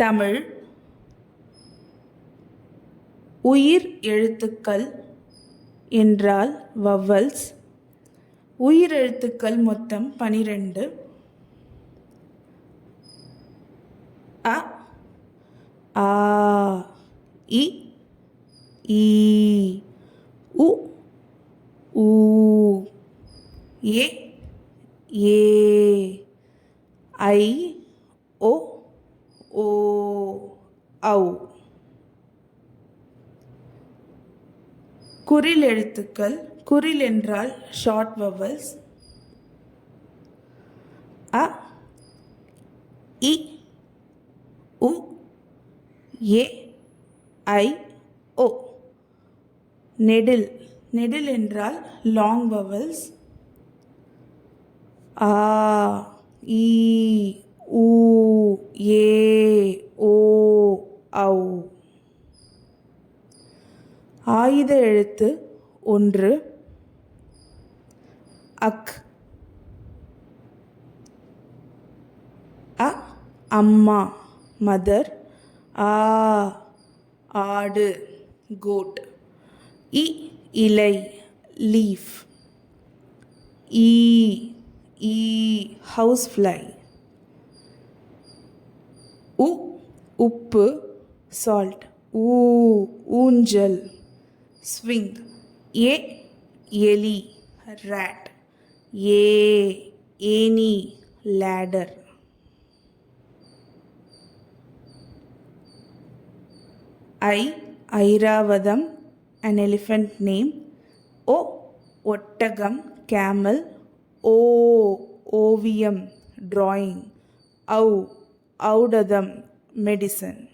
தமிழ். உயிர் எழுத்துக்கள் என்றால் வவ்வல்ஸ். உயிரெழுத்துக்கள் மொத்தம் பனிரெண்டு. அ ஆ இ ஈ உ ஊ ஏ ஏ ஐ ஓ ஓ. ஔ. குறில் எழுத்துக்கள் குறில் என்றால் ஷார்ட் வவல்ஸ் அ இ உ ஏ ஐ ஓ. நெடில் நெடில் என்றால் லாங் வவல்ஸ் ஆ இ ஊ ஏ ஔ ஆயுத எழுத்து ஒன்று. அக். அ. அம்மா மதர். ஆ. ஆடு கோட். இ. இலை லீஃப். ஈ. ஈ. House fly. உ. உப்பு. சால்ட் ஊ ஊஞ்சல். ஸ்விங் ஏ எலி. ரேட் ஏ ஏனி லேடர் ஐ ஐராவதம். அன் எலிஃபண்ட் நேம் ஓ ஒட்டகம். கேமல் ஓ ஓவியம். Drawing. ஔ ஔடதம். மெடிசன்